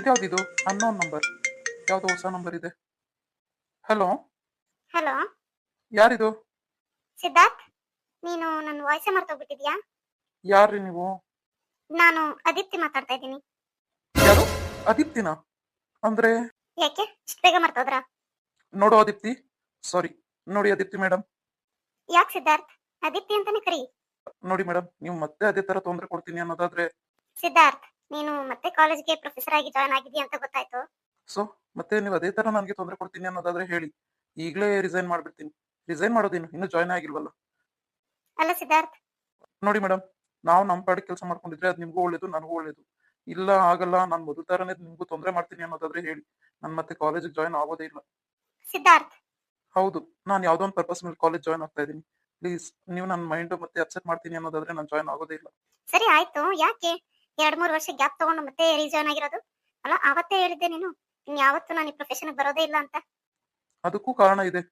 ಇದ್ಯಾವ್ದಿದು unknown number ಯಾವ್ದು ಹೊಸ number ಇದೆ. ಹಲೋ ಹಲೋ ಯಾರಿದು? ಸಿದ್ಧಾರ್ಥ್ ನೀನು ನನ್ನ ವಾಯ್ಸ್ ಮರ್ತೋಗ್ಬಿಟ್ಟಿದ್ಯಾ ಯಾರ್ರಿ ನೀವು? ನಾನು ಅದಿತ್ತಿ ಮಾತಾಡ್ತಾ ಇದ್ದೀನಿ. ಯಾರು? ಅದಿಪ್ತಿನ ಅಂದ್ರೆ? ಯಾಕೆ? ಇಷ್ಟು ಬೇಗ ಮರ್ತೋದ್ರ ನೋಡು ಅದಿಪ್ತಿ ಸಾರಿ ನೋಡಿ ಅದಿಪ್ತಿ ಮೇಡಮ್ ಯಾಕೆ ಸಿದ್ಧಾರ್ಥ್? ಅದಿತ್ತಿ ಅಂತಾನೆ ಕರಿ. ನೋಡಿ ಮೇಡಮ್ ನೀವು ಮತ್ತೆ ಅದೇ ತರ ತೊಂದರೆ ಕೊಡ್ತೀನಿ ಅನ್ನೋದಾದ್ರೆ? ಸಿದ್ಧಾರ್ಥ್ ನೀನು ಮತ್ತೆ ಕಾಲೇಜ್ಗೆ ಪ್ರೊಫೆಸರ್ ಆಗಿ ಜಾಯ್ನ್ ಆಗಿದ್ಯಾ ಅಂತ ಗೊತ್ತಾಯ್ತು. ಸೊ ಮತ್ತೆ ನೀವು ಅದೇ ತರ ನನಗೆ ತೊಂದರೆ ಕೊಡ್ತೀನಿ ಅನ್ನೋದಾದ್ರೆ ಹೇಳಿ. ಈಗಲೇ ರಿಸೈನ್ ಮಾಡ್ಬಿಡ್ತೀನಿ. ರಿಸೈನ್ ಮಾಡೋದೇನು ಇನ್ನೂ ಜಾಯ್ನ್ ಆಗಿಲ್ವಲ್ಲ? ಅಲ್ಲ ಸಿದ್ಧಾರ್ಥ್. ನೋಡಿ ಮೇಡಮ್ ನಾವು ನಮ್ಮ ಪಾಡಿ ಕೆಲಸ ಮಾಡ್ಕೊಂಡಿದ್ರೆ ಅದು ನಿಮಗೂ ಒಳ್ಳೇದು ನನಗೂ ಒಳ್ಳೇದು. ಇಲ್ಲ ಆಗಲ್ಲ ನಾನು ಮೊದಲ ತರನೇ ನಿಮಗೂ ತೊಂದರೆ ಮಾಡ್ತೀನಿ ಅನ್ನೋದಾದ್ರೆ ಹೇಳಿ. ನಾನು ಮತ್ತೆ ಕಾಲೇಜಿಗೆ ಜಾಯ್ನ್ ಆಗೋದೇ ಇಲ್ಲ. ಸಿದ್ಧಾರ್ಥ್. ಹೌದು ನಾನು ಯಾವುದೋ ಒಂದು ಪರ್ಪಸ್ ಮೇಲೆ ಕಾಲೇಜ್ ಜಾಯ್ನ್ ಆಗ್ತಾ ಇದ್ದೀನಿ. ಪ್ಲೀಸ್ ನೀವು ನನ್ನ ಮೈಂಡ್ ಮತ್ತೆ ಅಪ್ಸೆಟ್ ಮಾಡ್ತೀನಿ ಅನ್ನೋದಾದ್ರೆ ನಾನು ಜಾಯ್ನ್ ಆಗೋದೇ ಇಲ್ಲ. ಸರಿ ಆಯ್ತು. ಯಾಕೆ? ಎರಡ್ ಮೂರು ವರ್ಷ ಗ್ಯಾಪ್ ತಗೊಂಡು ಮತ್ತೆ ರೀಜಾಯ್ನ್ ಆಗಿರೋದು. ಅಲ್ಲ ಅವತ್ತೇ ಹೇಳಿದ್ದೆ ನೀನು ಇನ್ ಯಾವತ್ತೂ ನಾನು ಈ ಪ್ರೊಫೆಷನ್ ಬರೋದೇ ಇಲ್ಲ ಅಂತ. ಅದಕ್ಕೂ ಕಾರಣ ಇದೆ.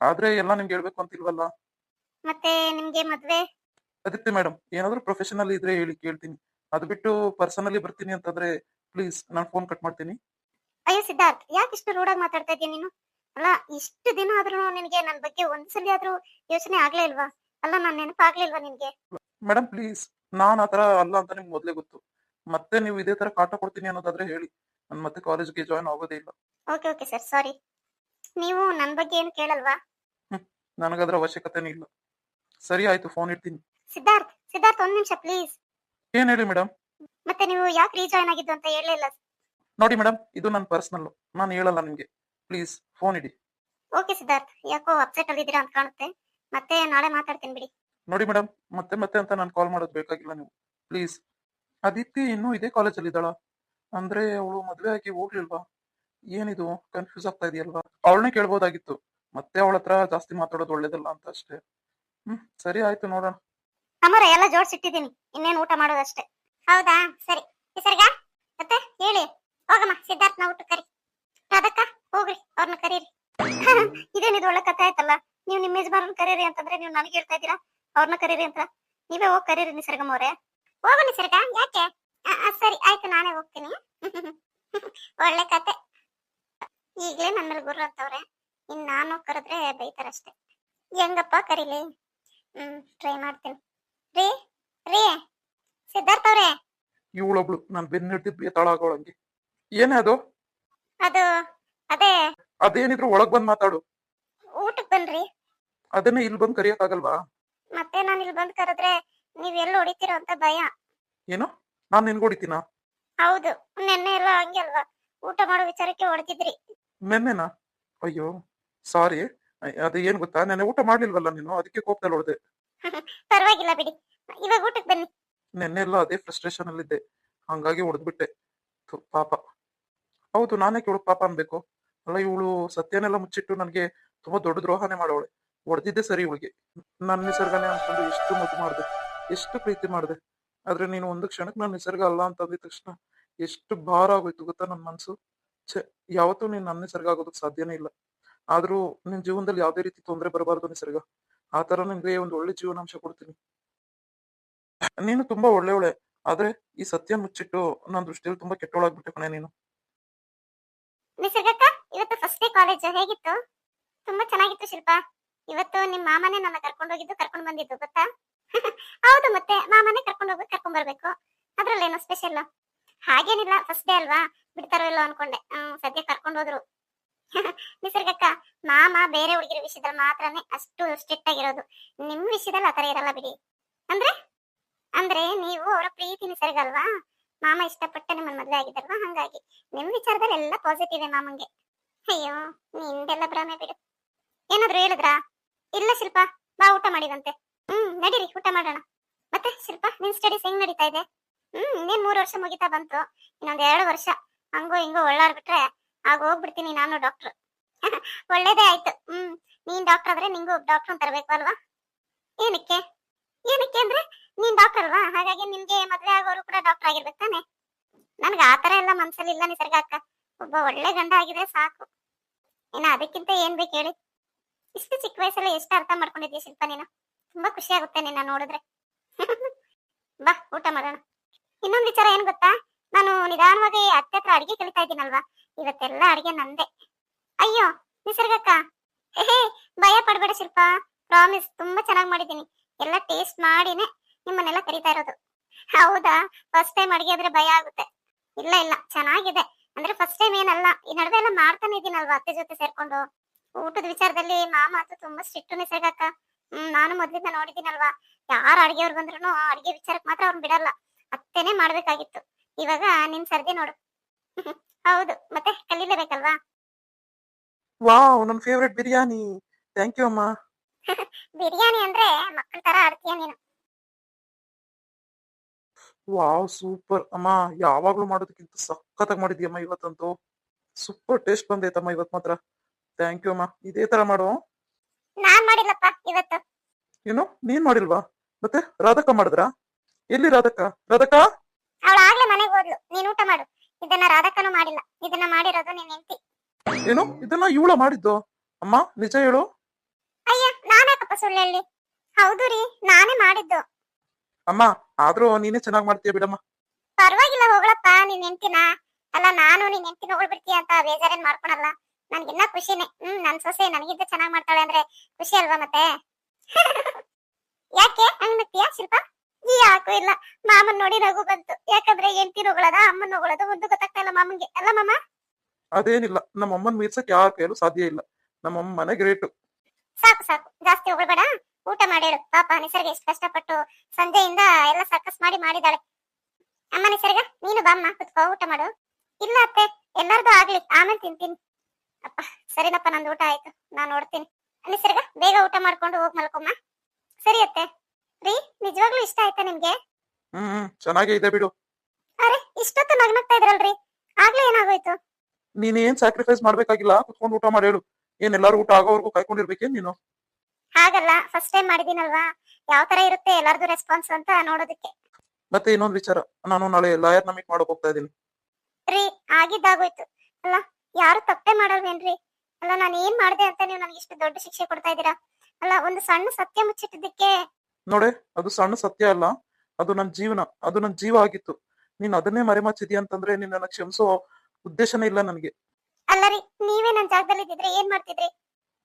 ಆದ್ರೆ ಎಲ್ಲ ನಿಮ್ಗೆ ಹೇಳ್ಬೇಕು ಅಂತಿಲ್ವಲ್ಲ ಮತ್ತೆ ನಿಮ್ಗೆ ಮದ್ವೆ? ಅದಕ್ಕೆ ಮೇಡಮ್ ಏನಾದ್ರೂ ಪ್ರೊಫೆಷನಲ್ ಇದ್ರೆ ಹೇಳಿ ಕೇಳ್ತೀನಿ. ಅದು ಬಿಟ್ಟು ಪರ್ಸನಲಿ ಬರ್ತೀನಿ ಅಂತಂದ್ರೆ ಪ್ಲೀಸ್ ನಾನು ಫೋನ್ ಕಟ್ ಮಾಡ್ತೀನಿ. ಅಯ್ಯೋ ಸಿದ್ಧಾರ್ಥ್ ಯಾಕೆ ಇಷ್ಟು ರೂಢಾಗಿ ಮಾತಾಡ್ತಾ ಇದೀಯ ನೀನು? ಅಲ್ಲ ಇಷ್ಟು ದಿನ ಆದ್ರೂ ನಿನಗೆ ನನ್ನ ಬಗ್ಗೆ ಒಂದ್ಸಲಿ ಆದ್ರೂ ಯೋಚನೆ ಆಗ್ಲೇ ಇಲ್ವಾ? ಅಲ್ಲ ನಾನ್ ನೆನಪಾಗ್ಲಿಲ್ವಾ ನಿನ್ಗೆ? ಮೇಡಮ್ ಪ್ಲೀಸ್ ನಾನ್ ಆತರ ಅಲ್ಲ ಅಂತ ನಿಮ್ಗೆ ಮೊದ್ಲೇ ಗೊತ್ತು. ಮತ್ತೆ ನೀವು ಇದೇ ತರ ಕಾಟ ಕೊಡ್ತೀನಿ ಅನ್ನೋದಾದ್ರೆ ಹೇಳಿ. ನಾನು ಮತ್ತೆ ಕಾಲೇಜ್ಗೆ ಜಾಯ್ನ್ ಆಗೋದೇ ಇಲ್ಲ. ಓಕೆ ಓಕೆ ಸರ್ ಸಾರಿ ನೀವು ನನ್ನ ಬಗ್ಗೆ ಏನು ಕೇಳಲ್ವಾ? ನನಗದ್ರ ಅವಶ್ಯಕತೆನೇ ಇಲ್ಲ. ಸರಿ ಆಯ್ತು ಫೋನ್ ಇಡ್ತೀನಿ. ಸಿದ್ಧಾರ್ಥ್ ಸಿದ್ಧಾರ್ಥ್ ಒಂದ್ ನಿಮಿಷ ಪ್ಲೀಸ್ ಏನ್ ಹೇಳಿ ಮೇಡಮ್ ಮತ್ತೆ ನೀವು ಯಾಕೆ ರೀಜಾಯ್ನ್ ಆಗಿದ್ದು ಅಂತ ಹೇಳಲಿಲ್ಲ ನೋಡಿ ಮೇಡಮ್ ಇದು ನನ್ನ ಪರ್ಸನಲ್ ನಾನು ಹೇಳಲ್ಲ ನಿಮ್ಗೆ. ಪ್ಲೀಸ್ ಫೋನ್ ಇಡಿ. ಓಕೆ ಸಿದ್ಧಾರ್ಥ್. ಯಾಕೋ ಅಪ್ಸೆಟ್ ಅಲ್ಲಿ ಇದ್ದೀರಾ ಅಂತ ಕಾಣುತ್ತೆ. ಮತ್ತೆ ನಾಳೆ ಮಾತಾಡ್ತೀನಿ ಬಿಡಿ. ನೋಡಿ ಮೇಡಮ್ ಮತ್ತೆ ಮತ್ತೆ ಅಂತ ನಾನು ಕಾಲ್ ಮಾಡೋದು ಬೇಕಾಗಿಲ್ಲ ನೀವು. ಪ್ಲೀಸ್ ಅದಿತಿ ಇನ್ನೂ ಇದೇ ಕಾಲೇಜಲ್ಲಿ ಇದ್ದಾಳ? ಅಂದ್ರೆ ಅವಳು ಮದುವೆ ಆಗಿ ಹೋಗ್ಲಿಲ್ವಾ? ಏನಿದು? ಕನ್ಫ್ಯೂಸ್ ಆಗ್ತಾ ಇದೆಯಲ್ವಾ? ಅವಳನ್ನೇ ಕೇಳ್ಬೋದಾಗಿತ್ತು. ಮತ್ತೆ ಅವಳ ಹತ್ರ ಜಾಸ್ತಿ ಮಾತಾಡೋದು ಒಳ್ಳೇದಲ್ಲ ಅಂತ ಅಷ್ಟೇ. ಹ್ಮ್, ಸರಿ ಆಯ್ತು ನೋಡೋಣ. ಅಮರ ಎಲ್ಲ ಜೋಡ್ಸಿಟ್ಟಿದ್ದೀನಿ ಇನ್ನೇನು ಊಟ ಮಾಡೋದಷ್ಟೇ ಹೌದಾ? ಸರಿ. ನಿಸರ್ಗ ಮತ್ತೆ ಹೇಳಿ. ಹೋಗಮ್ಮ ಸಿದ್ಧಾರ್ಥನ ಊಟ ಕರಿ ಅದಕ್ಕ ಹೋಗ್ರಿ. ಅವ್ರನ್ನ ಕರೀರಿ. ಇದೇನಿದು ಒಳ್ಳೆ ಕಥೆ ಆಯ್ತಲ್ಲ? ನೀವು ನಿಮ್ಮ ಯಜಮಾನನ್ ಕರೀರಿ ಅಂತಂದ್ರೆ ನೀವು ನನಗೆ ಹೇಳ್ತಾ ಇದ್ದೀರಾ? ಅವ್ರನ್ನ ಕರೀರಿ ಅಂತ. ನೀವೇ ಹೋಗಿ ಕರೀರಿ ನಿಸರ್ಗಮ್ಮ ಅವರೇ. ಹೋಗು ನಿಸರ್ಗ ಯಾಕೆ? ಸರಿ ಆಯ್ತು ನಾನೇ ಹೋಗ್ತೀನಿ. ಒಳ್ಳೆ ಕತೆ. ಈಗಲೇ ನನ್ನ ಮೇಲೆ ಗುರು ಅಂತವ್ರೆ. ಇನ್ ನಾನು ಕರೆದ್ರೆ ಬೈತಾರಷ್ಟೇ. ಹೆಂಗಪ್ಪ ಕರೀಲಿ? ಹ್ಮ್ ಟ್ರೈ ಮಾಡ್ತೀನಿ. ರೀ ರೀ ಸಿದ್ಧಾರ್ಥ ಅವ್ರೆ. ಇವಳೊಬ್ಳು ನಾನು ಬೆನ್ನಿಟ್ಟು ಬೇತಾಳಾಗೋಳಂಗೆ ಏನೇ ಅದು? ಅದು ಅದೇ. ಅದೇನಿದ್ರು ಒಳಗ್ ಬಂದ್ ಮಾತಾಡು. ಊಟಕ್ ಬನ್ರಿ. ಅದನ್ನ ಇಲ್ಲಿ ಬಂದ್ ಕರಿಯಕ್ಕಾಗಲ್ವಾ? ಮತ್ತೆ ನಾನು ಇಲ್ಲಿ ಬಂದ್ ಕರೆದ್ರೆ ನೀವ್ ಎಲ್ಲಿ ಹೊಡಿತೀರೋ ಅಂತ ಭಯ. ಏನು? ನಾನ್ ನಿನ್ಗೆ ಹೊಡಿತೀನ? ಹೌದು. ನೆನ್ನೆ ಎಲ್ಲ ಹಂಗೆ ಅಲ್ವಾ? ಊಟ ಮಾಡೋ ವಿಚಾರಕ್ಕೆ ಹೊಡೆದಿದ್ರಿ ನೆನ್ನೆನಾ? ಅಯ್ಯೋ ಸಾರಿ. ಅದು ಏನ್ ಗೊತ್ತಾ? ನೆನ್ನೆ ಊಟ ಮಾಡ್ಲಿಲ್ವಲ್ಲ ನೀನು? ಅದಕ್ಕೆ ಕೋಪದಲ್ಲಿ ಹೊಡೆದೆ. ಪರವಾಗಿಲ್ಲ ಬಿಡಿ. ಇವಾಗ ಊಟಕ್ಕೆ ಬನ್ನಿ. ನೆನ್ನೆ ಎಲ್ಲ ಅದೇ ಫ್ರಸ್ಟ್ರೇಷನ್ ಅಲ್ಲಿದ್ದೆ ಹಂಗಾಗಿ ಹೊಡೆದ್ಬಿಟ್ಟೆ. ಪಾಪ. ಹೌದು ನಾನೇ ಇವಳು ಪಾಪ ಅನ್ಬೇಕು? ಅಲ್ಲ ಇವಳು ಸತ್ಯನೆಲ್ಲ ಮುಚ್ಚಿಟ್ಟು ನನಗೆ ತುಂಬಾ ದೊಡ್ಡ ದ್ರೋಹನೇ ಮಾಡೋಳೆ ಹೊಡೆದಿದ್ದೆ ಸರಿ ಇವಳಿಗೆ. ನನ್ನ ನಿಸರ್ಗನೇ ಅನ್ಕೊಂಡು ಎಷ್ಟು ಮುದ್ದು ಮಾಡಿದೆ. ಎಷ್ಟು ಪ್ರೀತಿ ಮಾಡಿದೆ. ಆದ್ರೆ ನೀನು ಒಂದು ಕ್ಷಣಕ್ಕೆ ನಾನು ನಿಸರ್ಗ ಅಲ್ಲ ಅಂತ ಅಂದಿದ ತಕ್ಷಣ ಎಷ್ಟು ಭಾರ ಆಗೋಯ್ತು ಗೊತ್ತಾ ನನ್ನ ಮನ್ಸು? ಛೆ, ಯಾವತ್ತೂ ನೀನು ನನ್ನ ನಿಸರ್ಗ ಆಗೋದಕ್ಕೆ ಸಾಧ್ಯನೇ ಇಲ್ಲ. ಆದ್ರೂ ನಿನ್ ಜೀವನದಲ್ಲಿ ಯಾವುದೇ ರೀತಿ ತೊಂದರೆ ಬರಬಾರ್ದು ನಿಸರ್ಗ. ಆ ತರ ನಿನ್ಗೆ ಒಂದು ಒಳ್ಳೆ ಜೀವನಾಂಶ ಕೊಡ್ತೀನಿ. ನೀನು ತುಂಬಾ ಒಳ್ಳೆ ಒಳ್ಳೆ ಆದ್ರೆ ಈ ಸತ್ಯ ಮುಚ್ಚಿಟ್ಟು ನನ್ನ ದೃಷ್ಟಿಯಲ್ಲಿ ತುಂಬಾ ಕೆಟ್ಟೋಳಾಗ್ಬಿಟ್ಟೆ ಕಣೆ ನೀನು. ನಿಸರ್ಗಕ್ಕ, ಇವತ್ತು ಫಸ್ಟ್ ಡೇ ಕಾಲೇಜ್ ಹೇಗಿತ್ತು? ತುಂಬಾ ಚೆನ್ನಾಗಿತ್ತು ಇವತ್ತು ನಿಮ್ಮ ಮಾಮನೇ ನನ್ನ ಕರ್ಕೊಂಡು ಹೋಗಿದ್ದು ಕರ್ಕೊಂಡು ಬಂದಿದ್ದು, ಗೊತ್ತಾ? ಹೌದು ಮತ್ತೆ ಮಾಮನೆ ಕರ್ಕೊಂಡು ಹೋಗಿ, ಕರ್ಕೊಂಡ್ ಬರ್ಬೇಕು. ಅದ್ರಲ್ಲೇನೋ ಸ್ಪೆಷಲ್ ಹಾಗೇನಿಲ್ಲ ಫಸ್ಟ್ ಡೇ ಅಲ್ವಾ? ಬಿಡ್ತಾರೋ ಇಲ್ಲೋ ಅನ್ಕೊಂಡೆ. ಸದ್ಯ ಕರ್ಕೊಂಡು ಹೋದ್ರು. ನಿಸರ್ಗಕ್ಕ, ಮಾಮ ಬೇರೆ ಹುಡುಗಿರ ವಿಷಯದಲ್ಲಿ ಮಾತ್ರನೇ ಅಷ್ಟು ಸ್ಟ್ರಿಕ್ಟ್ ಆಗಿರೋದು. ನಿಮ್ ವಿಷಯದಲ್ಲಿ ಆತರ ಇರಲ್ಲ ಬಿಡಿ. ಅಂದ್ರೆ? ಅಂದ್ರೆ ನೀವು ಅವರ ಪ್ರೀತಿ ನಿಸರ್ಗ ಅಲ್ವಾ? ಮಾಮ ಇಷ್ಟಪಟ್ಟು ನಿಮ್ಮನ್ನ ಮದ್ವೆ ಆಗಿದ್ದಲ್ವಾ ಹಂಗಾಗಿ ನಿಮ್ ವಿಚಾರದಲ್ಲಿ ಎಲ್ಲ ಪಾಸಿಟಿವ್ ಮಾಮಂಗೆ. ಅಯ್ಯೋ, ನಿಂದೆಲ್ಲ ಭ್ರಮೆ ಬಿಡು. ಏನಾದ್ರು ಹೇಳಿದ್ರಾ? ಇಲ್ಲ ಶಿಲ್ಪ, ಬಾ ಊಟ ಮಾಡಿದಂತೆ. ನಡೀರಿ, ಊಟ ಮಾಡೋಣ. ಮತ್ತೆ ಶಿಲ್ಪ, ನಿನ್ ಸ್ಟಡೀಸ್ ಹೆಂಗ್ ನಡೀತಾ ಇದೆ? ಹ್ಮ್, ಇನ್ನೇನ್ ಮೂರ್ ವರ್ಷ ಮುಗಿತಾ ಬಂತು. ಇನ್ನೊಂದ್ ಎರಡು ವರ್ಷ. ಹಂಗೋ ಹಿಂಗೋ ಒಳ್ಳಾಡ್ಬಿಟ್ರೆ ಆಗ ಹೋಗ್ಬಿಡ್ತೀನಿ ನಾನು ಡಾಕ್ಟರ್ ಒಳ್ಳೇದೇ ಆಯ್ತು. ಹ್ಮ್, ನೀನ್ ಡಾಕ್ಟರ್ ಆದ್ರೆ ನಿಂಗೂ ಡಾಕ್ಟರ್ ತರಬೇಕು ಅಲ್ವಾ? ಏನಕ್ಕೆ? ಏನಕ್ಕೆ ಅಂದ್ರೆ ನೀನ್ ಡಾಕ್ಟರ್ ಅಲ್ವಾ? ಹಾಗಾಗಿ ನಿಮ್ಗೆ ಮದ್ವೆ ಆಗೋರು ಕೂಡ ಡಾಕ್ಟರ್ ಆಗಿರ್ಬೇಕು ತಾನೆ. ನನ್ಗೆ ಆತರ ಎಲ್ಲ ಮನ್ಸಲ್ಲಿ ಇಲ್ಲ ನಿಸರ್ಗ ಅಕ್ಕ. ಒಬ್ಬ ಒಳ್ಳೆ ಗಂಡ ಆಗಿದೆ ಸಾಕು. ಇನ್ನ ಅದಕ್ಕಿಂತ ಏನ್ ಬೇಕು ಹೇಳಿ? ಇಷ್ಟು ಚಿಕ್ಕ ವಯಸ್ಸಲ್ಲಿ ಎಷ್ಟು ಅರ್ಥ ಮಾಡ್ಕೊಂಡಿದ್ಯಾ ಶಿಲ್ಪ ನೀನು? ತುಂಬಾ ಖುಷಿ ಆಗುತ್ತೆ ನಿನ್ನ ನೋಡಿದ್ರೆ. ಬಾ, ಊಟ ಮಾಡೋಣ. ಇನ್ನೊಂದ್ ವಿಚಾರ ಏನ್ ಗೊತ್ತಾ? ನಾನು ನಿಧಾನವಾಗಿ ಅತ್ತೆ ಹತ್ರ ಅಡಿಗೆ ಕಲಿತಾ ಇದ್ದೀನಲ್ವಾ? ಇವತ್ತೆಲ್ಲ ಅಡಿಗೆ ನಂದೆ. ಅಯ್ಯೋ, ನಿಸರ್ಗಕ್ಕ. ಹೇ ಭಯ ಪಡ್ಬೇಡ ಶಿಲ್ಪ. ಪ್ರಾಮಿಸ್, ತುಂಬಾ ಚೆನ್ನಾಗಿ ಮಾಡಿದೀನಿ ಎಲ್ಲ ಟೇಸ್ಟ್ ಮಾಡಿನೇ ನಿಮ್ಮನ್ನೆಲ್ಲ ಕರಿತಾ ಇರೋದು. ಹೌದಾ? ಫಸ್ಟ್ ಟೈಮ್ ಅಡಿಗೆ ಆದ್ರೆ ಭಯ ಆಗುತ್ತೆ. ಇಲ್ಲ ಇಲ್ಲ, ಚೆನ್ನಾಗಿದೆ. ಅಂದ್ರೆ ಫಸ್ಟ್ ಟೈಮ್ ಏನಲ್ಲ, ಈ ನಡುವೆ ಎಲ್ಲ ಮಾಡ್ತಾನೆ ಇದೀನಲ್ವಾ ಅತ್ತೆ ಜೊತೆ ಸೇರ್ಕೊಂಡು? ಊಟದ ವಿಚಾರದಲ್ಲಿ ಮಾಮ ಅಂತೂ ತುಂಬಾ ಸ್ಟ್ರಿಕ್ಟ್ ನಿಸರ್ಗಕ್ಕ. ಹ್ಮ್ ನಾನು ಮೊದ್ಲಿಂದ ನೋಡಿದ್ದೀನಲ್ವಾ? ಯಾರು ಅಡಿಗೆಯವ್ರು ಬಂದ್ರು ಅಡಿಗೆ ವಿಚಾರಕ್ಕೆ ಮಾತ್ರ ಅವ್ರನ್ನ ಬಿಡಲ್ಲ. ಅತ್ತೇನೆ ಮಾಡ್ಬೇಕಾಗಿತ್ತು. ಇವಾಗ ನಿನ್ ಸರ್ದಿ ನೋಡು. ಹೌದು. ಮತ್ತೆ ಕಲೀಲೇಬೇಕಲ್ವಾ? ವಾವ್ ನನ್ನ ಫೇವರೇಟ್ ಬಿರಿಯಾನಿ. ಥ್ಯಾಂಕ್ ಯು ಅಮ್ಮ. ಬಿರಿಯಾನಿ ಅಂದ್ರೆ ಮಕ್ಕಳ ತರ ಆಡ್ತೀಯ ನೀನು. Wow super. ಅಮ್ಮ ಯಾವಾಗ್ಲೂ ಮಾಡೋದಕ್ಕಿಂತ ಸಖತ್ತಾಗಿ ಮಾಡಿದ್ಯಮ್ಮ ಇವತ್ತಂತೂ. ಸೂಪರ್ ಟೇಸ್ಟ್ ಬಂದೈತಮ್ಮ ಇವತ್ ಮಾತ್ರ. ಥ್ಯಾಂಕ್ ಯು ಅಮ್ಮ. ಇದೇ ತರ ಮಾಡು. ನಾನ್ ಮಾಡಿಲ್ಲಪ್ಪ ಇವತ್ತು. ಏನು? ನೀನ್ ಮಾಡಿಲ್ವಾ? ಮತ್ತೆ ರಾಧಕ್ಕ ಮಾಡಿದ್ರಾ? ಎಲ್ಲಿ ರಾಧಕ್ಕ ರಾಧಕ್ಕ ಅವಳು ಆಗ್ಲೇ ಮನೆಗೆ ಹೋದ್ಲು. ನೀನ್ ಊಟ ಮಾಡು. ಇದನ್ನ ರಾಧಕ್ಕನೂ ಮಾಡಿಲ್ಲ. ಇದನ್ನ ಮಾಡಿರೋದು ನೀನ್ ಹೆಂಡತಿ. ಏನು? ಇದನ್ನ ಇವಳ ಮಾಡಿದ್ದು. ಅಮ್ಮ ನಿಜ ಹೇಳು. ಅಯ್ಯ ನಾನ್ಯಾಕಪ್ಪ ಸುಳ್ಳು ಹೇಳಿ ಹೌದು ರೀ ನಾನೇ ಮಾಡಿದ್ದು. ಅಮ್ಮ ಆದ್ರೂ ನೀನೇ ಚೆನ್ನಾಗಿ ಮಾಡ್ತೀಯ ಬಿಡಮ್ಮ. ಪರವಾಗಿಲ್ಲ ಹೋಗ್ಲಪ್ಪ ನಿನ್ ಹೆಂಡತಿನ. ಅಲ್ಲ ನಾನು ನಿನ್ ಹೆಂಡತಿನ ಹೋಗ್ಬಿಡ್ತೀಯ ಅಂತ ಬೇಜಾರೇನ್ ಮಾಡ್ಕೊಳಲ್ಲ. ನನ್ಗಿನ್ನ ಖುಷಿನೇ. ಹ್ಮ್ ನನ್ ಸೊಸೆ ನನಗಿಂತ ಚೆನ್ನಾಗ್ ಮಾಡ್ತಾಳೆ ಅಂದ್ರೆ ಖುಷಿ ಅಲ್ವಾ ಮತ್ತೆ? ಯಾಕೆ? ಹಂಗ್ ನಗ್ತೀಯ ಶಿಲ್ಪ? ಯಾಕೂ ಇಲ್ಲ. ಮಾಮನ್ ನೋಡಿ ನಗು ಬಂತು. ಯಾಕಂದ್ರೆ ಎಂಟಿ ನೋಗಳದ ಅಮ್ಮನ್ ನೋಗಳದ ಒಂದು ಗೊತ್ತಾಗ್ತಾ ಇಲ್ಲ ಮಾಮನ್ಗೆ. ಅಲ್ಲ ಮಾಮ? ಅದೇನಿಲ್ಲ. ನಮ್ಮ ಅಮ್ಮನ್ ಮೀರ್ಸಕ್ ಯಾರ ಸಾಧ್ಯ ಇಲ್ಲ. ನಮ್ಮಮ್ಮ ಮನೆ ಗ್ರೇಟು. ಸಾಕು ಸಾಕು. ಜಾಸ್ತಿ ಹೊಗಳ್ಬೇಡ. ಊಟ ಮಾಡಿಡು ಪಾಪ ನಿಸರ್ಗ ಎಷ್ಟು ಕಷ್ಟಪಟ್ಟು ಸಂಜೆಯಿಂದ ಎಲ್ಲ ಸರ್ಕಸ್ ಮಾಡಿ ಮಾಡಿದಾಳೆ. ಅಮ್ಮ ನಿಸರ್ಗ ನೀನು ಬಾಮ್ಮ ಕುತ್ಕೋ ಊಟ ಮಾಡು. ಇಲ್ಲ ಅತ್ತೆ ಎಲ್ಲಾರ್ದು ಆಗ್ಲಿ. ಆಮೇಲೆ ತಿಂತೀನಿ. ಅಪ್ಪ ಸರಿನಪ್ಪ ನಂದು ಊಟ ಆಯ್ತು. ನಾನು ನೋಡ್ತೀನಿ. ನಿಸರ್ಗ ಬೇಗ ಊಟ ಮಾಡ್ಕೊಂಡು ಹೋಗ್ ಮಲ್ಕೊಮ್ಮ. ಸರಿ ಅತ್ತೆ. ರೀ ನಿಜವಾಗ್ಲೂ ಇಷ್ಟ ಆಯ್ತಾ ನಿಮ್ಗೆ? ಹ್ಮ್ ಹ್ಮ್ ಚೆನ್ನಾಗೇ ಇದೆ ಬಿಡು. ಅರೆ ಇಷ್ಟೊತ್ತು ನಗ್ನಗ್ತಾ ಇದ್ರಲ್ರಿ. ಆಗ್ಲೇ ಏನಾಗೋಯ್ತು? ನೀನ್ ಏನ್ ಸ್ಯಾಕ್ರಿಫೈಸ್ ಮಾಡ್ಬೇಕಾಗಿಲ್ಲ? ಕುತ್ಕೊಂಡು ಊಟ ಮಾಡಿ ಹೇಳು. ಏನ್ ಎಲ್ಲಾರು ಊಟ ಆಗೋವರೆಗೂ ಕಾಯ್ಕೊಂಡಿರ್ಬೇಕೇನ್ ನೀನು? ಹಾಗಲ್ಲ ಫಸ್ಟ್ ಟೈಮ್ ಮಾಡಿದೀನಲ್ವಾ ಯಾವ ತರ ಇರುತ್ತೆ ಎಲ್ಲಾರ್ದು ರೆಸ್ಪಾನ್ಸ್ ಅಂತ ನೋಡೋದಕ್ಕೆ. ಮತ್ತೆ ಇನ್ನೊಂದ್ ವಿಚಾರ. ನಾನು ನಾಳೆ ಲಾಯರ್ನ ಮೀಟ್ ಮಾಡಕ್ ಹೋಗ್ತಾ ಇದೀನಿ ರೀ ಆಗಿದ್ದಾಗೋಯ್ತು. ಅಲ್ಲ ಯಾರು ತಪ್ಪೇ ಮಾಡಲ್ವೇನ್ರಿ? ಅಲ್ಲ ನಾನು ಏನ್ ಮಾಡಿದೆ ಅಂತ ನೀವು ನನಗೆ ಇಷ್ಟು ದೊಡ್ಡ ಶಿಕ್ಷೆ ಕೊಡ್ತಾ ಇದ್ದೀರಾ? ಅಲ್ಲ ಒಂದು ಸಣ್ಣ ಸತ್ಯ ಮುಚ್ಚಿಟ್ಟಿದ್ದಕ್ಕೆ ನೋಡಿ ಅದು ಸಣ್ಣ ಸತ್ಯ ಅಲ್ಲ. ಅದು ನನ್ ಜೀವನ ಅದು ನನ್ ಜೀವ ಆಗಿತ್ತು. ನೀನ್ ಅದನ್ನೇ ಮರೆಮಾಚಿದ್ಯಾ ಅಂತಂದ್ರೆ ನಿನ್ನ ಕ್ಷಮಿಸೋ ಉದ್ದೇಶನೇ ಇಲ್ಲ ನನಗೆ. ಅಲ್ಲ ರೀ ನೀವೇ ನನ್ನ ಜಾಗದಲ್ಲಿ ಇದ್ದಿದ್ರೆ ಏನ್ ಮಾಡ್ತಿದ್ರಿ?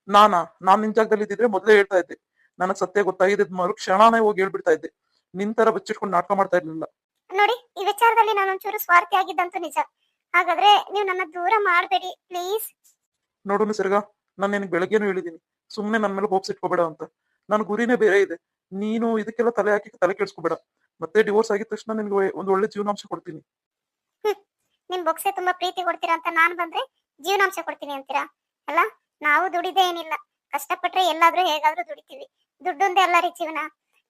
ನಾನಾ? ನಾನ್ ನಿನ್ ಜಾಗದಲ್ಲಿ ಇದ್ದಿದ್ರೆ ಮೊದ್ಲೇ ಹೇಳ್ತಾ ಇದ್ದೆ. ನನಗ್ ಸತ್ಯ ಗೊತ್ತಾಗಿದ್ದ ಮರು ಕ್ಷಣನೇ ಹೋಗಿ ಹೇಳ್ಬಿಡ್ತಾ ಇದ್ದೆ. ನಿನ್ ತರ ಬಚ್ಚಿಟ್ಕೊಂಡು ನಾಟಕ ಮಾಡ್ತಾ ಇರ್ಲಿಲ್ಲ. ನೋಡಿ ಈ ವಿಚಾರದಲ್ಲಿ ನಾನು ಒಂಚೂರು ಸ್ವಾರ್ಥಿ ಆಗಿದ್ದಂತೂ ನಿಜ. ಹಾಗಾದ್ರೆ ನೀವು ನನ್ನ ದೂರ ಮಾಡಬೇಡಿ ಪ್ಲೀಸ್ ನೋಡು ನಿಸರ್ಗ ನಾನು ನಿನಗೆ ಬೆಳಗ್ಗೆನೂ ಹೇಳಿದೀನಿ. ಸುಮ್ನೆ ನನ್ನ ಮೇಲೆ ಹೋಪ್ಸ್ ಇಟ್ಕೋಬೇಡ ಅಂತ. ನನ್ನ ಗುರಿನೇ ಬೇರೆ ಇದೆ. ನೀನು ಇದಕ್ಕೆಲ್ಲ ತಲೆ ಹಾಕಿ ತಲೆ ಕೆಡಿಸ್ಕೋಬೇಡ. ಮತ್ತೆ ಡಿವೋರ್ಸ್ ಆಗಿದ ತಕ್ಷಣ ನಿನ್ಗೆ ಒಂದು ಒಳ್ಳೆ ಜೀವನಾಂಶ ಕೊಡ್ತೀನಿ. ನಿಮ್ ಬೊಕ್ಸೆ ತುಂಬಾ ಪ್ರೀತಿ ಕೊಡ್ತೀರಾ ಅಂತ ನಾನ್ ಬಂದ್ರೆ ಜೀವನಾಂಶ ಕೊಡ್ತೀನಿ ಅಂತೀರಾ? ಅಲ್ಲ ನಾವು ದುಡಿದೇ ಏನಿಲ್ಲ. ಕಷ್ಟಪಟ್ರೆ ಎಲ್ಲಾದ್ರೂ ಹೇಗಾದ್ರೂ ದುಡಿತೀವಿ. ದುಡ್ಡೊಂದೇ ಅಲ್ಲ ರೀ ಜೀವನ.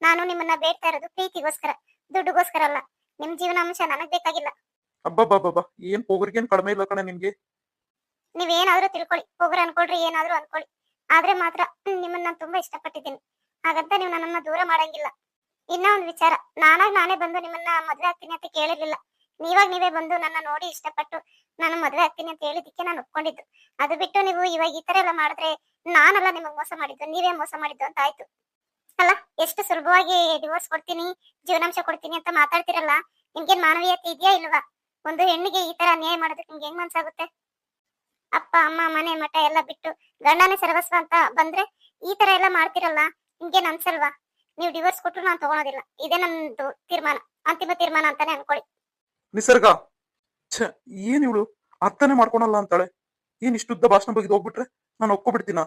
ನಾನು ನಿಮ್ಮನ್ನ ಬೇಡ್ತಾ ಇರೋದು ಪ್ರೀತಿಗೋಸ್ಕರ. ದುಡ್ಡುಗೋಸ್ಕರ ಅಲ್ಲ. ನಿಮ್ ಜೀವನಾಂಶ ನನಗ್ ಬೇಕಾಗಿಲ್ಲ. ಅಬ್ಬಬ್ಬಬ್ಬಬ್ಬ, ಏನ್ ಪೋಗ್ರಿಗೇನ್ ಕಡಿಮೆ ಇಲ್ಲ ಕಣೆ ನಿಮ್ಗೆ? ನೀವೇನಾದ್ರೂ ತಿಳ್ಕೊಳ್ಳಿ ಹೋಗ್ರ ಅನ್ಕೊಳ್ರಿ, ಏನಾದ್ರೂ ಅನ್ಕೊಳ್ಳಿ. ಆದ್ರೆ ಮಾತ್ರ ನಿಮ್ಮನ್ನ ನಾನು ತುಂಬಾ ಇಷ್ಟಪಟ್ಟಿದ್ದೀನಿ. ಹಾಗಂತ ನೀವು ನನ್ನನ್ನ ದೂರ ಮಾಡಂಗಿಲ್ಲ. ಇನ್ನ ಒಂದ್ ವಿಚಾರ, ನಾನಾಗ್ ನಾನೇ ಬಂದು ನಿಮ್ಮನ್ನ ಮದ್ವೆ ಆಗ್ತೀನಿ ಅಂತ ಕೇಳಿರ್ಲಿಲ್ಲ. ನೀವಾಗ ನೀವೇ ಬಂದು ನನ್ನ ನೋಡಿ ಇಷ್ಟಪಟ್ಟು ನಾನು ಮದ್ವೆ ಆಗ್ತೀನಿ ಅಂತ ಹೇಳಿದಕ್ಕೆ ನಾನು ಒಪ್ಕೊಂಡಿದ್ದು. ಅದು ಬಿಟ್ಟು ನೀವು ಇವಾಗ ಈ ತರ ಎಲ್ಲ ಮಾಡಿದ್ರೆ ನಾನಲ್ಲ ನಿಮಗ್ ಮೋಸ ಮಾಡಿದ್ದು, ನೀವೇ ಮೋಸ ಮಾಡಿದ್ದು ಅಂತ ಆಯ್ತು. ಅಲ್ಲ, ಎಷ್ಟು ಸುಲಭವಾಗಿ ಡಿವೋರ್ಸ್ ಕೊಡ್ತೀನಿ, ಜೀವನಾಂಶ ಕೊಡ್ತೀನಿ ಅಂತ ಮಾತಾಡ್ತಿರಲ್ಲ, ನಿಮ್ಗೇನ್ ಮಾನವೀಯತೆ ಇದೆಯಾ ಇಲ್ವಾ? ಒಂದು ಹೆಣ್ಣಿಗೆ ಈ ತರ ಅನ್ಯಾಯ ಮಾಡೋದಕ್ಕೆ ನಿಮ್ಗೆ ಹೆಂಗ್ ಮನ್ಸಾಗುತ್ತೆ? ಅಪ್ಪ, ಅಮ್ಮ, ಮನೆ, ಮಠ ಎಲ್ಲ ಬಿಟ್ಟು ಗಂಡನೇ ಸರ್ವಸ್ವ ಅಂತ ಬಂದ್ರೆ ಈ ತರ ಎಲ್ಲ ಮಾಡ್ತಿರಲ್ಲ ನಿಮ್ಗೇನ್ ಅನ್ಸಲ್ವಾ ನೀವು ಡಿವೋರ್ಸ್ ಕೊಟ್ರು ನಾನು ತಗೊಳೋದಿಲ್ಲ. ಇದೇ ನಂದು ತೀರ್ಮಾನ, ಅಂತಿಮ ತೀರ್ಮಾನ ಅಂತಾನೆ ಅನ್ಕೊಳ್ಳಿ. ನಿಸರ್ಗ! ಛ, ಏನ್ ಇವಳು? ಅರ್ಥನೇ ಮಾಡ್ಕೊಳಲ್ಲ ಅಂತಾಳೆ. ಏನ್ ಇಷ್ಟುದ್ದ ಭಾಷಣ ಬಗ್ಗೆ ಹೋಗ್ಬಿಟ್ರೆ? ನಾನು ಒಪ್ಕೊಬಿಡ್ತೀನ?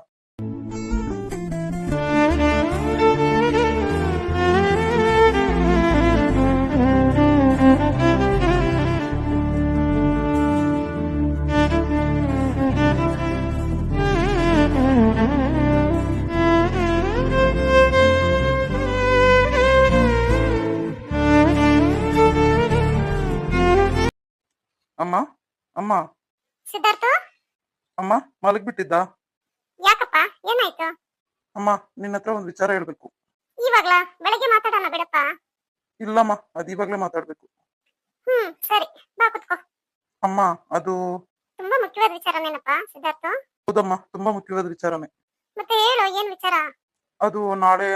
ಸಿದ್ಧಾರ್ಥ? ಅಮ್ಮ ಮಲಗ್ಬಿಟ್ಟಿದ್ದ ಯಾಕಪ್ಪ? ಏನಾಯ್ತು? ಅಮ್ಮ ನಿನ್ನ ಹತ್ರ ಒಂದ್ ವಿಚಾರ ಹೇಳ್ಬೇಕು. ಇವಾಗ್ಲ? ಬೆಳಗ್ಗೆ ಮಾತಾಡೋಣ ಬಿಡಪ್ಪ. ಇಲ್ಲಮ್ಮ ಅದ್ ಇವಾಗ್ಲೇ ಮಾತಾಡ್ಬೇಕು. ಹ್ಮ್ ಸರಿ. ಬಾ ಕುತ್ಕೋ. ಅಮ್ಮ ಅದು ತುಂಬಾ ಮುಖ್ಯವಾದ ವಿಚಾರನೇನಪ್ಪ ಸಿದ್ಧಾರ್ಥ? ಹೌದಮ್ಮ ತುಂಬಾ ಮುಖ್ಯವಾದ ವಿಚಾರನೇ. ಮತ್ತೆ ಹೇಳು ಏನ್ ವಿಚಾರ? ಅದು ನಾಳೆ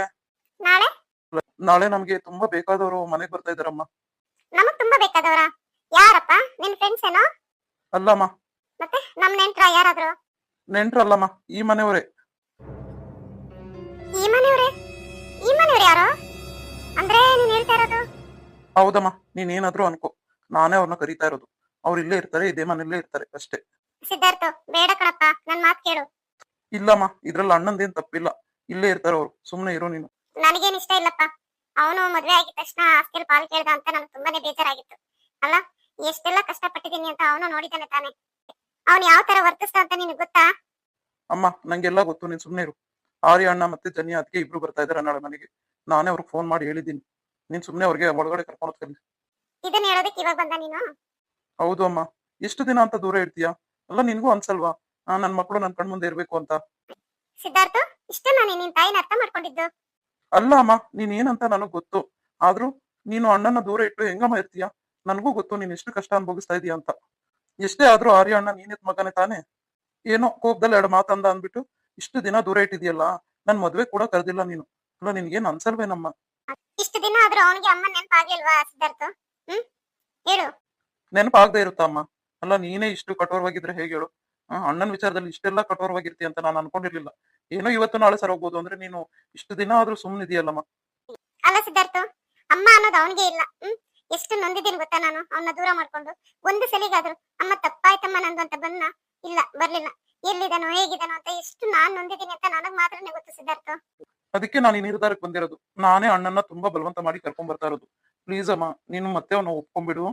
ನಾಳೆ? ನಾಳೆ ನಮ್ಗೆ ತುಂಬಾ ಬೇಕಾದವರು ಮನೆಗ್ ಬರ್ತಾ ಇದಾರಮ್ಮ ನಮಗ್ ತುಂಬಾ ಬೇಕಾದವರ? ಯಾರಪ್ಪ? ನಿನ್ ಫ್ರೆಂಡ್ಸ್ ಏನೋ? ಅಲ್ಲಮ್ಮ ಯಾರಾದ್ರು? ನೆಂಟ್ರಲ್ಲಮ್ಮ ಈ ಮನೆಯವರೇ. ಈ ಮನೆಯವರೇ? ಈ ಮನೆಯವ್ರು ಯಾರು? ಅಂದ್ರೆ ನೀನ್ ಹೇಳ್ತಾ ಇರೋದು? ಹೌದಮ್ಮ ನೀನ್ ಏನಾದ್ರೂ ಅನ್ಕೋ. ನಾನೇ ಅವ್ರನ್ನ ಕರೀತಾ ಇರೋದು. ಅವ್ರು ಇಲ್ಲೇ ಇರ್ತಾರೆ ಇದೇ ಮನೆಯಲ್ಲೇ ಇರ್ತಾರೆ ಅಷ್ಟೇ. ಸಿದ್ಧಾರ್ಥ ಬೇಡ ಕಣಪ್ಪ ನನ್ ಮಾತ್ ಕೇಳು. ಇಲ್ಲಮ್ಮ ಇದ್ರಲ್ಲಿ ಅಣ್ಣಂದೇನ್ ತಪ್ಪಿಲ್ಲ. ಇಲ್ಲೇ ಇರ್ತಾರೆ ಅವ್ರು ಸುಮ್ನೆ ಇರೋ ನೀನು. ನನಗೇನ್ ಇಷ್ಟ ಇಲ್ಲಪ್ಪ. ಅವನು ಮದ್ವೆ ಆಗಿದ ತಕ್ಷಣ ಆಸ್ತಿಲ್ ಪಾಲ್ ಕೇಳ್ದ ಅಂತ ನನಗೆ ತುಂಬಾನೇ ಬೇಜಾರಾಗಿತ್ತು. ಅಲ್ಲ ಎಷ್ಟೆಲ್ಲ ಕಷ್ಟಪಟ್ಟಿದ್ದೀನಿ ಅಂತ ಅವನು ನೋಡಿದ್ದಾನೆ ತಾನೆ. ಅವನು ಯಾವ ತರ ವರ್ತಿಸ್ತಾ ಅಂತ ನಿನಗೆ ಗೊತ್ತಾ? ಅಮ್ಮ ನಂಗೆಲ್ಲ ಗೊತ್ತು ನೀನ್ ಸುಮ್ನೆ ಇರು. ಆರ್ಯ ಅಣ್ಣ ಮತ್ತೆ ಜನಿ ಅದಕ್ಕೆ ಇಬ್ರು ಬರ್ತಾ ಇದಾರೆ ನಾಳೆ ಮನೆಗೆ. ನಾನೇ ಅವ್ರಿಗೆ ಫೋನ್ ಮಾಡಿ ಹೇಳಿದ್ದೀನಿ. ನೀನ್ ಸುಮ್ನೆ ಅವ್ರಿಗೆ ಒಳಗಡೆ ಕರ್ಕೊಂಡು ಹೋಗ್ತೀನಿ. ಇದನ್ನ ಹೇಳೋದಕ್ಕೆ ಇವಾಗ ಬಂದ ನೀನು? ಹೌದು ಅಮ್ಮ. ಎಷ್ಟು ದಿನ ಅಂತ ದೂರ ಇರ್ತೀಯಾ? ಅಲ್ಲ ನಿನ್ಗೂ ಅನ್ಸಲ್ವಾ? ಆ ನನ್ ಮಕ್ಕಳು ನನ್ ಕಣ್ ಮುಂದೆ ಇರ್ಬೇಕು ಅಂತ. ಸಿದ್ಧಾರ್ಥ ಇಷ್ಟ ನಾನು ನಿನ್ ತಾಯಿನ ಅರ್ಥ ಮಾಡ್ಕೊಂಡಿದ್ದು? ಅಲ್ಲ ಅಮ್ಮ ನೀನ್ ಏನಂತ ನನಗ್ ಗೊತ್ತು. ಆದ್ರೂ ನೀನು ಅಣ್ಣನ ದೂರ ಇಟ್ಟು ಹೆಂಗಮ್ಮ ಇರ್ತೀಯ? ನನಗೂ ಗೊತ್ತು ನೀನ್ ಎಷ್ಟು ಕಷ್ಟ ಅನುಭವಿಸ್ತಾ ಇದೀಯ ಅಂತ. ಎಷ್ಟೇ ಆದ್ರೂ ಆರ್ಯ ಅಣ್ಣ ನೀನಿತ್ ಮಗನೇ ತಾನೆ? ಏನೋ ಕೋಪದಲ್ಲಿ ಎರಡು ಮಾತಂದ ಅಂದ್ಬಿಟ್ಟು ಇಷ್ಟು ದಿನ ದೂರ ಇಟ್ಟಿದ್ಯಲ್ಲ ನನ್ ಮದ್ವೆ ಕೂಡ ಕರೆದಿಲ್ಲ ನೀನು. ಅಲ್ಲ ನಿನ್ಗೇನ್ ಅನ್ಸಲ್ವೇನಮ್ಮ? ಇಷ್ಟು ದಿನ ಆದ್ರೂ ಅವನಿಗೆ ಅಮ್ಮ ನೆನಪಾಗ್ಲಿಲ್ವಾ ಸಿದ್ಧಾರ್ಥ? ಹ್ಮ್? ಹೇಳು. ನೆನಪಾಗದೆ ಇರುತ್ತಮ್ಮ. ಅಲ್ಲ ನೀನೇ ಇಷ್ಟು ಕಠೋರವಾಗಿದ್ರೆ ಹೇಗೆ ಹೇಳು? ಅಣ್ಣನ ವಿಚಾರದಲ್ಲಿ ಇಷ್ಟೆಲ್ಲ ಕಠೋರವಾಗಿರ್ತೀಯ ಅಂತ ನಾನು ಅನ್ಕೊಂಡಿರ್ಲಿಲ್ಲ. ಏನೋ ಇವತ್ತು ನಾಳೆ ಸರ್ ಹೋಗ್ಬೋದು ಅಂದ್ರೆ ನೀನು ಇಷ್ಟು ದಿನ ಆದ್ರೂ ಸುಮ್ಮನಿದೆಯಲ್ಲಮ್ಮ ಅಲ್ಲ ಸಿದ್ಧಾರ್ಥ ಅಮ್ಮ ಅನ್ನೋದು ಅವನಿಗೆ ಇಲ್ಲ. ಹ್ಮ್? ಎಷ್ಟು ನೊಂದಿದ್ದೀನಿ ಗೊತ್ತಾ ನಾನು? ಅವನ್ನ ದೂರ ಮಾಡ್ಕೊಂಡು. ಒಂದು ಸಲಿಗಾದ್ರು, ಅಮ್ಮ ತಪ್ಪಾಯ್ತಮ್ಮ ನಂದು ಅಂತ ಬಂದ ಇಲ್ಲ, ಬರ್ಲಿಲ್ಲ. ಎಲ್ಲಿದಾನೋ ಹೇಗಿದಾನೋ ಅಂತ ಎಷ್ಟು ನಾನ್ ನೊಂದಿದ್ದೀನಿ ಅಂತ ನನಗ್ ಮಾತ್ರನೇ ಗೊತ್ತು ಸಿದ್ಧಾರ್ಥ. ಅದಕ್ಕೆ ನಾನು ಈ ನಿರ್ಧಾರಕ್ಕೆ ಬಂದಿರೋದು. ನಾನೇ ಅಣ್ಣನ ತುಂಬಾ ಬಲವಂತ ಮಾಡಿ ಕರ್ಕೊಂಡ್ ಬರ್ತಾ ಇರೋದು. ಪ್ಲೀಸ್ ಅಮ್ಮ, ನೀನು ಮತ್ತೆ ಅವನ್ನ ಒಪ್ಕೊಂಡ್ಬಿಡು.